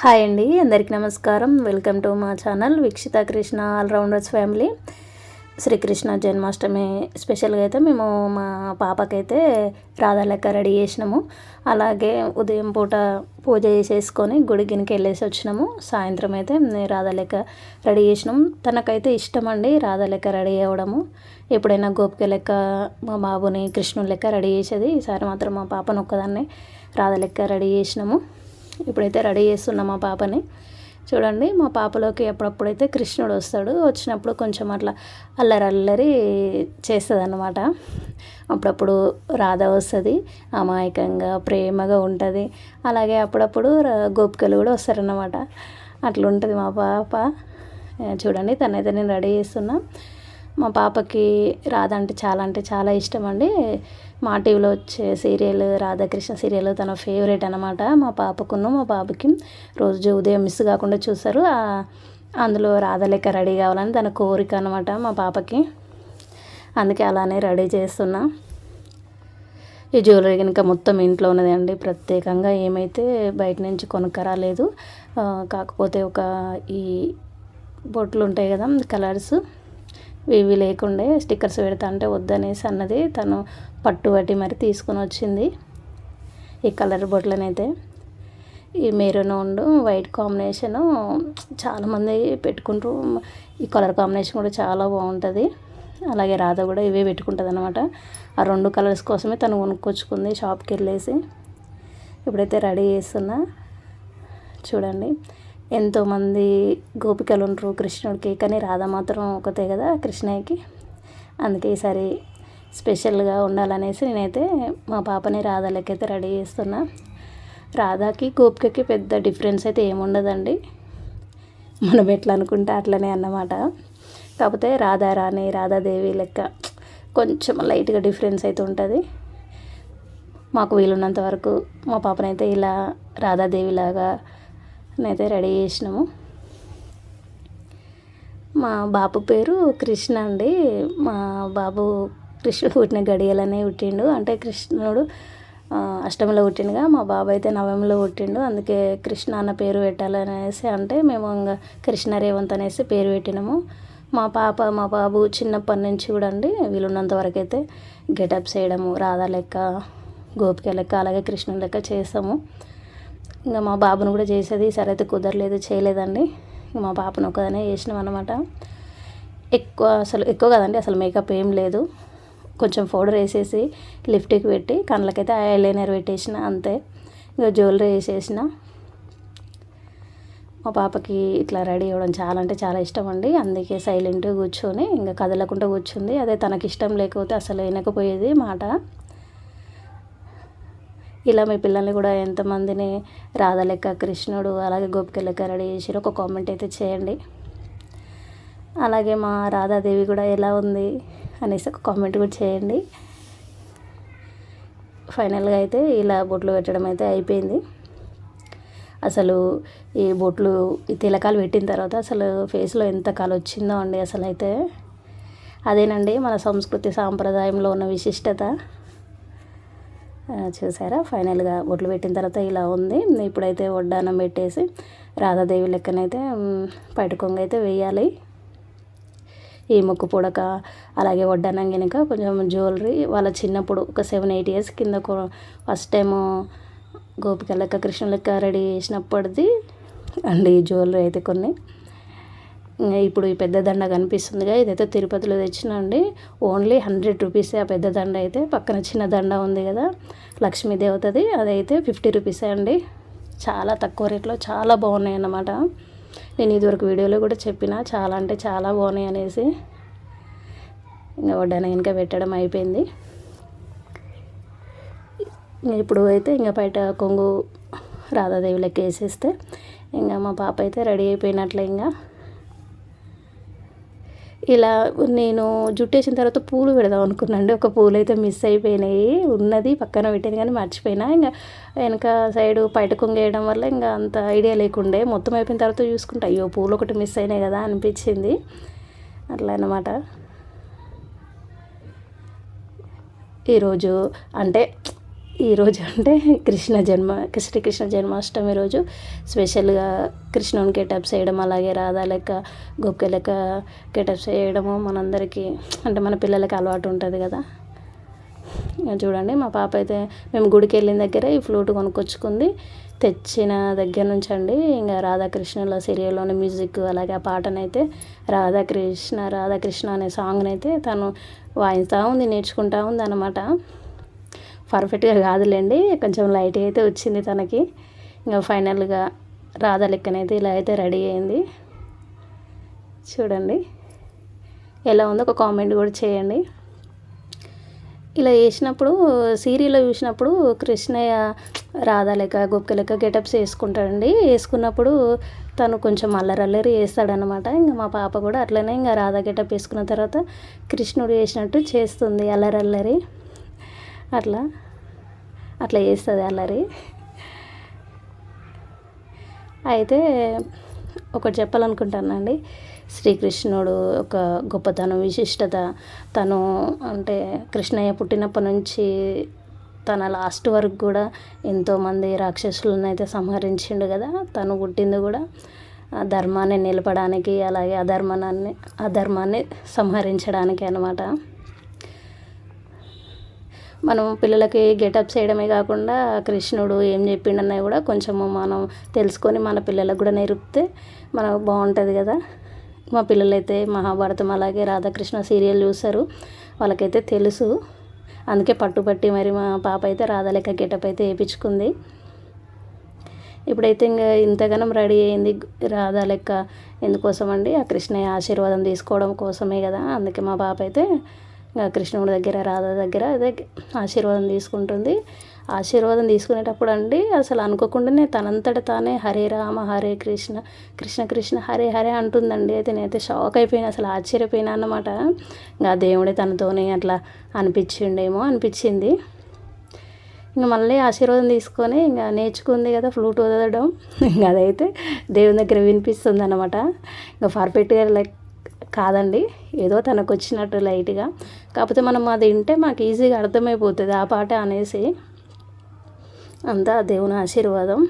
Hi అండి అందరికీ నమస్కారం. వెల్కమ్ టు మా channel Veekshitha Krishna allrounders family. Srikrishna Janmashtami స్పెషల్గా అయితే మేము మా పాపకైతే రాధా లెక్క రెడీ చేసినాము. అలాగే ఉదయం పూట పూజ చేసేసుకొని గుడికినికి వెళ్ళేసి వచ్చినాము. సాయంత్రం అయితే రాధా లెక్క రెడీ చేసినాము తనకైతే ఇష్టం అండి రాధా లెక్క రెడీ అవ్వడము. ఎప్పుడైనా గోపిక లెక్క మా బాబుని కృష్ణుని లెక్క రెడీ చేసేది. ఈసారి మాత్రం మా పాపను ఒక్కదాన్ని రాధా లెక్క రెడీ చేసినాము. ఇప్పుడైతే రెడీ చేస్తున్నాం మా పాపని. చూడండి మా పాపలోకి ఎప్పుడప్పుడైతే కృష్ణుడు వస్తాడు. వచ్చినప్పుడు కొంచెం అట్లా అల్లరి అల్లరి చేస్తుంది అన్నమాట అప్పుడప్పుడు రాధ వస్తుంది అమాయకంగా ప్రేమగా ఉంటుంది. అలాగే అప్పుడప్పుడు గోపికలు కూడా వస్తారన్నమాట. అట్లా ఉంటుంది మా పాప. చూడండి తనైతే నేను రెడీ చేస్తున్నా. మా పాపకి రాధ అంటే చాలా అంటే చాలా ఇష్టం అండి. మా టీవీలో వచ్చే సీరియల్ రాధాకృష్ణ సీరియల్ తన ఫేవరెట్ అనమాట మా పాపకును మా బాబుకి రోజు ఉదయం మిస్ కాకుండా చూస్తారు. అందులో రాధ లెక్క రెడీ కావాలని తన కోరిక అనమాట మా పాపకి. అందుకే అలానే రెడీ చేస్తున్నా. ఈ జ్యువెలరీ కనుక మొత్తం ఇంట్లో ఉన్నది అండి. ప్రత్యేకంగా ఏమైతే బయట నుంచి కొనుక్కరాలేదు కాకపోతే ఒక ఈ బొట్లు ఉంటాయి కదా కలర్స్. ఇవి లేకుండే స్టిక్కర్స్ పెడతా అంటే వద్దనేసి అన్నది తను పట్టు పట్టి మరి తీసుకొని వచ్చింది. ఈ కలర్ బొట్లనైతే. ఈ మెరూన్ ఉండు వైట్ కాంబినేషను చాలామంది పెట్టుకుంటారు ఈ కలర్ కాంబినేషన్ కూడా చాలా బాగుంటుంది. అలాగే రాధ కూడా ఇవే పెట్టుకుంటుంది అనమాట ఆ రెండు కలర్స్ కోసమే తను కొనుక్కొచ్చుకుంది షాప్కి వెళ్ళేసి. ఇప్పుడైతే రెడీ చేస్తున్నా. చూడండి. ఎంతోమంది గోపికలు ఉంటారు కృష్ణుడికి కానీ రాధ మాత్రం ఒకతే కదా కృష్ణయ్యకి. అందుకే ఈసారి స్పెషల్గా ఉండాలనేసి నేనైతే మా పాపని రాధ లెక్కైతే రెడీ చేస్తున్నా. రాధాకి గోపికకి పెద్ద డిఫరెన్స్ అయితే ఏముండదండి. మనం ఎట్లా అనుకుంటే అట్లనే అన్నమాట. కాకపోతే రాధారాణి రాధాదేవి లెక్క కొంచెం లైట్గా డిఫరెన్స్ అయితే ఉంటుంది. మాకు వీలున్నంత వరకు మా పాపనైతే ఇలా రాధాదేవిలాగా అయితే రెడీ చేసినాము. మా బాబు పేరు కృష్ణ అండి. మా బాబు కృష్ణుడు పుట్టిన గడియలనే పుట్టిండు. అంటే కృష్ణుడు అష్టమిలో పుట్టిండుగా. మా బాబు అయితే నవమిలో పుట్టిండు. అందుకే కృష్ణ అన్న పేరు పెట్టాలనేసి అంటే మేము ఇంకా కృష్ణ రేవంత్ అనేసి పేరు పెట్టినాము. మా పాప మా బాబు చిన్నప్పటి నుంచి కూడా అండి వీలున్నంత వరకు అయితే గెటప్స్ వేయడము రాధా లెక్క గోపిక లెక్క అలాగే కృష్ణుడు లెక్క చేస్తాము. ఇంకా మా బాబును కూడా చేసేది సరే అయితే కుదరలేదు చేయలేదండి. ఇంకా మా పాపను ఒక్కదనే చేసినాం అనమాట ఎక్కువ అసలు ఎక్కువ కదండి అసలు మేకప్ ఏం లేదు. కొంచెం పౌడర్ వేసేసి లిప్టిక్ పెట్టి కళ్ళకైతే ఐ లైనర్ పెట్టేసిన అంతే. ఇంకా జ్యువెలరీ వేసేసిన. మా పాపకి ఇట్లా రెడీ అవ్వడం చాలా అంటే చాలా ఇష్టం అండి. అందుకే సైలెంట్గా కూర్చొని ఇంకా కదలకుండా కూర్చుంది. అదే తనకి ఇష్టం లేకపోతే అసలు వినకపోయేది మాట. ఇలా మీ పిల్లల్ని కూడా ఎంతమందిని రాధ లెక్క కృష్ణుడు అలాగే గోపిక లెక్క రెడీ చేసారు ఒక కామెంట్ అయితే చేయండి. అలాగే మా రాధాదేవి కూడా ఎలా ఉంది అనేసి ఒక కామెంట్ కూడా చేయండి. ఫైనల్గా అయితే ఇలా బొట్లు పెట్టడం అయితే అయిపోయింది. అసలు ఈ బొట్లు ఈ తిలకాలు పెట్టిన తర్వాత అసలు ఫేస్లో ఎంత కళ వచ్చిందో అండి అసలు అయితే అదేనండి మన సంస్కృతి సాంప్రదాయంలో ఉన్న విశిష్టత. చూసారా ఫైనల్గా బొట్లు పెట్టిన తర్వాత ఇలా ఉంది. ఇప్పుడైతే వడ్డానం పెట్టేసి రాధాదేవి లెక్కనైతే మ్, పైట కొంగ అయితే వేయాలి. ఈ ముక్కు పుడక అలాగే వడ్డానం కనుక కొంచెం జ్యువెలరీ వాళ్ళ చిన్నప్పుడు ఒక సెవెన్ ఎయిట్ ఇయర్స్ కింద ఫస్ట్ టైము గోపిక లెక్క కృష్ణ లెక్క రెడీ చేసినప్పటిది అండ్ ఈ జ్యువెలరీ అయితే కొన్ని. ఇప్పుడు ఈ పెద్ద దండ కనిపిస్తుందిగా ఇదైతే తిరుపతిలో తెచ్చినండి ఓన్లీ హండ్రెడ్ రూపీసే ఆ పెద్ద దండ అయితే. పక్కన చిన్న దండ ఉంది కదా లక్ష్మీ దేవతది అదైతే ఫిఫ్టీ రూపీసే అండి. చాలా తక్కువ రేట్లో చాలా బాగున్నాయి అన్నమాట. నేను ఇదివరకు వీడియోలో కూడా చెప్పిన చాలా అంటే చాలా బాగున్నాయి అనేసి. ఇంకా వడ్డాన ఇంకా పెట్టడం అయిపోయింది. ఇంకా ఇప్పుడు అయితే ఇంకా బయట కొంగు రాధాదేవి లెక్క వేసేస్తే ఇంకా మా పాప అయితే రెడీ అయిపోయినట్లే ఇంకా. ఇలా నేను జుట్టు వేసిన తర్వాత పూలు పెడదాం అనుకున్నాండి ఒక పూలు అయితే మిస్ అయిపోయినాయి. ఉన్నది పక్కన పెట్టింది కానీ మర్చిపోయినా. ఇంకా వెనక సైడ్ బయట కొంగేయడం వల్ల ఇంకా అంత ఐడియా లేకుండే. మొత్తం అయిపోయిన తర్వాత చూసుకుంటా అయ్యో పూలు ఒకటి మిస్ అయినాయి కదా అనిపించింది. అట్లా అనమాట ఈరోజు అంటే ఈరోజు అంటే కృష్ణ జన్మ శ్రీకృష్ణ జన్మాష్టమి రోజు స్పెషల్గా కృష్ణుని గెటప్స్ వేయడం అలాగే రాధా లెక్క గొక్క లెక్క గెటప్స్ వేయడము మనందరికీ అంటే మన పిల్లలకి అలవాటు ఉంటుంది కదా. చూడండి మా పాప అయితే మేము గుడికి వెళ్ళిన దగ్గర ఈ ఫ్లూట్ కొనుక్కొచ్చుకుంది. తెచ్చిన దగ్గర నుంచి అండి ఇంకా రాధాకృష్ణుల సీరియల్లోని మ్యూజిక్ అలాగే ఆ పాటనైతే రాధాకృష్ణ రాధాకృష్ణ అనే సాంగ్నైతే తను వాయిస్తూ ఉంది నేర్చుకుంటా ఉంది అనమాట పర్ఫెక్ట్గా కాదులేండి. కొంచెం లైట్ అయితే వచ్చింది తనకి. ఇంకా ఫైనల్గా రాధ లెక్కనైతే ఇలా అయితే రెడీ అయింది. చూడండి. ఎలా ఉందో ఒక కామెంట్ కూడా చేయండి. ఇలా వేసినప్పుడు సీరియల్లో చూసినప్పుడు కృష్ణయ్య రాధ లెక్క గొప్ప లెక్క గెటప్స్ వేసుకుంటాడండి. వేసుకున్నప్పుడు తను కొంచెం అల్లరల్లరి వేస్తాడనమాట ఇంకా మా పాప కూడా అట్లనే ఇంకా రాధా గెటప్ వేసుకున్న తర్వాత కృష్ణుడు వేసినట్టు చేస్తుంది అల్లరల్లరి. అట్లా? అట్లా చేస్తుంది అల్లరి. అయితే ఒకటి చెప్పాలనుకుంటానండి. శ్రీకృష్ణుడు ఒక గొప్పతనం విశిష్టత. తను అంటే కృష్ణయ్య పుట్టినప్పటి నుంచి తన లాస్ట్ వరకు కూడా ఎంతోమంది రాక్షసులను అయితే సంహరించిండు కదా తను పుట్టింది కూడా ధర్మాన్ని నిలపడానికి అలాగే అధర్మాన్ని అధర్మాన్ని సంహరించడానికి అనమాట మనం పిల్లలకి గెటప్ చేయడమే కాకుండా కృష్ణుడు ఏం చెప్పిండన్నవి కూడా కొంచెము మనం తెలుసుకొని మన పిల్లలకు కూడా నేర్పితే మనకు బాగుంటుంది కదా. మా పిల్లలైతే మహాభారతం అలాగే రాధాకృష్ణ సీరియల్ చూస్తారు వాళ్ళకైతే తెలుసు. అందుకే పట్టుబట్టి మరి మా పాప అయితే రాధలేక గెటప్ అయితే వేయించుకుంది. ఇప్పుడైతే ఇంకా ఇంతగానం రెడీ అయింది రాధా లెక్క ఎందుకోసం అండి ఆ కృష్ణయ్య ఆశీర్వాదం తీసుకోవడం కోసమే కదా. అందుకే మా పాప అయితే కృష్ణుడి దగ్గర రాధ దగ్గర అదే ఆశీర్వాదం తీసుకుంటుంది. ఆశీర్వాదం తీసుకునేటప్పుడు అండి అసలు అనుకోకుండానే తనంతట తానే హరే రామ హరే కృష్ణ కృష్ణ కృష్ణ హరే హరే అంటుందండి. అయితే నేనైతే షాక్ అయిపోయినా అసలు ఆశ్చర్యపోయినా అన్నమాట. ఇంకా దేవుడే తనతోనే అట్లా అనిపించిండేమో అనిపించింది. ఇంకా మళ్ళీ ఆశీర్వాదం తీసుకొని ఇంకా నేర్చుకుంది కదా ఫ్లూట్ వదలడం. ఇంకా అదైతే దేవుని దగ్గర వినిపిస్తుంది అనమాట ఇంకా పర్ఫెక్ట్గా లైక్ కాదండి. ఏదో తనకు వచ్చినట్టు లైట్గా. కాకపోతే మనం అది వింటే మాకు ఈజీగా అర్థమైపోతుంది. ఆ పాట అనేసి అంతా దేవుని ఆశీర్వాదం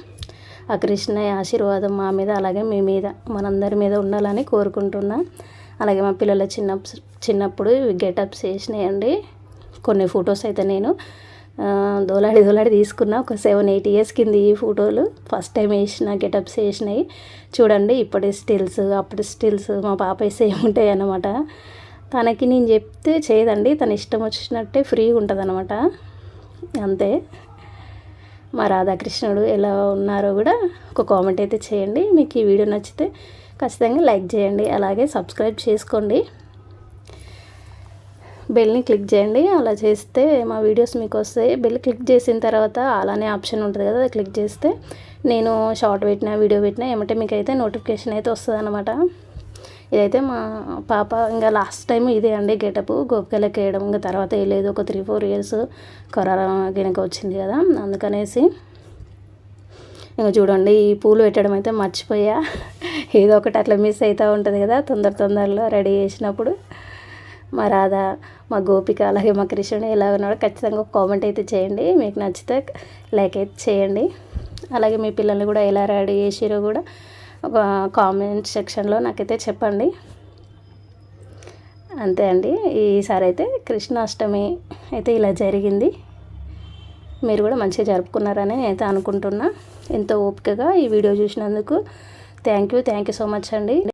ఆ కృష్ణయ్య ఆశీర్వాదం మా మీద అలాగే మీ మీద మనందరి మీద ఉండాలని కోరుకుంటున్నా. అలాగే మా పిల్లల చిన్న చిన్నప్పుడు గెటప్స్ వేసినాయండి కొన్ని ఫొటోస్ అయితే నేను దోలాడి దోలాడి తీసుకున్న. ఒక సెవెన్ ఎయిట్ ఇయర్స్ కింద ఈ ఫోటోలు ఫస్ట్ టైం వేసిన గెటప్స్ వేసినాయి చూడండి ఇప్పటి స్టిల్స్ అప్పటి స్టిల్స్ మా పాప సేమ్ ఉంటాయి అన్నమాట. తనకి నేను చెప్తే చేయదండి. తన ఇష్టం వచ్చినట్టే ఫ్రీగా ఉంటుంది అనమాట అంతే. మా రాధాకృష్ణుడు ఎలా ఉన్నారో కూడా ఒక కామెంట్ అయితే చేయండి. మీకు ఈ వీడియో నచ్చితే ఖచ్చితంగా లైక్ చేయండి. అలాగే సబ్స్క్రైబ్ చేసుకోండి. బెల్ని క్లిక్ చేయండి. అలా చేస్తే మా వీడియోస్ మీకు వస్తాయి. బెల్ క్లిక్ చేసిన తర్వాత అలానే ఆప్షన్ ఉంటుంది కదా అది క్లిక్ చేస్తే నేను షార్ట్ పెట్టినా వీడియో పెట్టినా ఏమంటే మీకు అయితే నోటిఫికేషన్ అయితే వస్తుంది అనమాట ఇదైతే మా పాప ఇంకా లాస్ట్ టైం ఇదే అండి గెటప్. గోపికలకి వేయడం ఇంకా తర్వాత వేయలేదు. ఒక త్రీ ఫోర్ ఇయర్స్ కరోనా కనుక వచ్చింది కదా అందుకనేసి ఇంకా చూడండి ఈ పూలు పెట్టడం అయితే మర్చిపోయా. ఏదో ఒకటి అట్లా మిస్ అవుతూ ఉంటుంది కదా తొందర తొందరలో రెడీ చేసినప్పుడు. మా రాధ మా గోపిక అలాగే మా కృష్ణుడు ఎలా ఉన్నాడో ఖచ్చితంగా ఒక కామెంట్ అయితే చేయండి. మీకు నచ్చితే లైక్ అయితే చేయండి. అలాగే మీ పిల్లల్ని కూడా ఎలా రెడీ చేసిరో కూడా ఒక కామెంట్ సెక్షన్లో నాకైతే చెప్పండి. అంతే అండి. ఈసారి అయితే కృష్ణాష్టమి అయితే ఇలా జరిగింది. మీరు కూడా మంచిగా జరుపుకున్నారని నేనైతే అనుకుంటున్నా. ఎంతో ఓపికగా ఈ వీడియో చూసినందుకు thank you thank you so much అండి.